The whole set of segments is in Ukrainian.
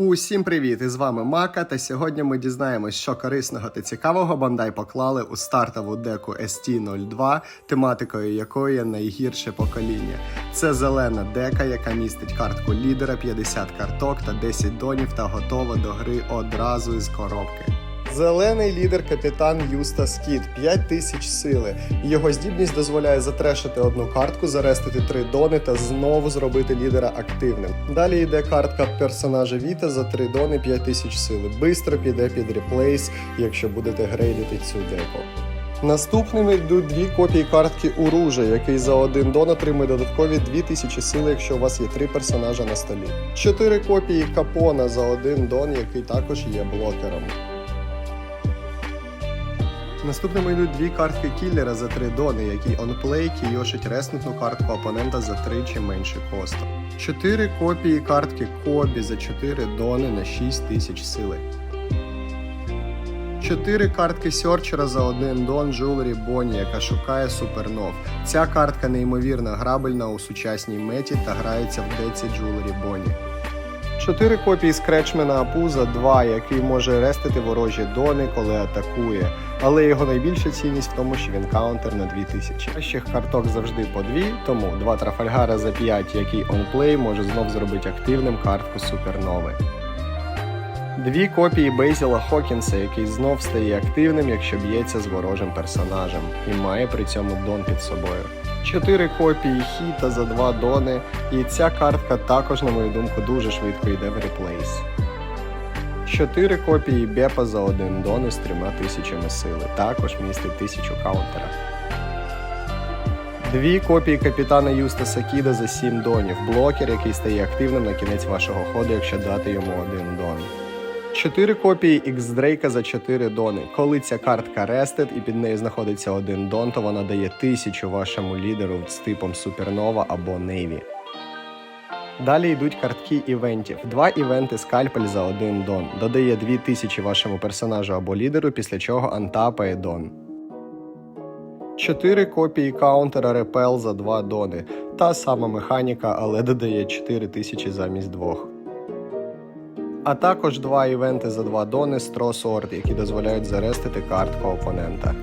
Усім привіт! Із вами Мака. Та сьогодні ми дізнаємось, що корисного та цікавого Бандай поклали у стартову деку ST02, тематикою якої є найгірше покоління. Це зелена дека, яка містить картку лідера, 50 карток та 10 донів та готова до гри одразу із коробки. Зелений лідер капітан Юста Скіт 5000 сили. Його здібність дозволяє затрешити одну картку, зарестити три дони та знову зробити лідера активним. Далі йде картка персонажа Віта за 3 дони 5000 сили. Бистро піде під реплейс, якщо будете грейдити цю деку. Наступними йдуть дві копії картки Уружа, який за один дон отримує додаткові 2000 сили, якщо у вас є три персонажа на столі. Чотири копії Капона за один дон, який також є блокером. Наступними йдуть дві картки кіллера за 3 дони, які онплей кійошить реснутну картку опонента за 3 чи менше косту. 4 копії картки Кобі за 4 дони на 6000 сили. 4 картки Сьорчера за 1 дон Джулері Бонні, яка шукає супернов. Ця картка неймовірно грабельна у сучасній меті та грається в деці Джулері Бонні. Чотири копії скретчмена Апуза 2, який може рестити ворожі дони, коли атакує. Але його найбільша цінність в тому, що він каунтер на 2000. Кращих карток завжди по дві, тому два Трафальгара за 5, який онплей може знов зробити активним картку супернови. Дві копії Бейзіла Хокінса, який знов стає активним, якщо б'ється з ворожим персонажем, і має при цьому дон під собою. Чотири копії хіта за два дони, і ця картка також, на мою думку, дуже швидко йде в реплейс. Чотири копії Бепа за один дон із трьома тисячами сили, також містить тисячу каунтера. Дві копії капітана Юстаса Кіда за 7 донів, блокер, який стає активним на кінець вашого ходу, якщо дати йому один дон. 4 копії X Дрейка за 4 дони. Коли ця картка рестет і під нею знаходиться один дон, то вона дає тисячу вашому лідеру з типом Супернова або Нейві. Далі йдуть картки івентів. Два івенти скальпель за один дон. Додає 2000 вашому персонажу або лідеру, після чого антапає дон. 4 копії каунтера Репел за 2 дони. Та сама механіка, але додає 4000 замість двох. А також два івенти за два дони Straw Sword, які дозволяють зарестити картку опонента.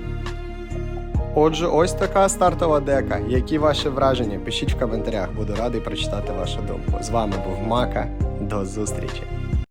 Отже, ось така стартова дека. Які ваші враження? Пишіть в коментарях, буду радий прочитати вашу думку. З вами був Мака. До зустрічі!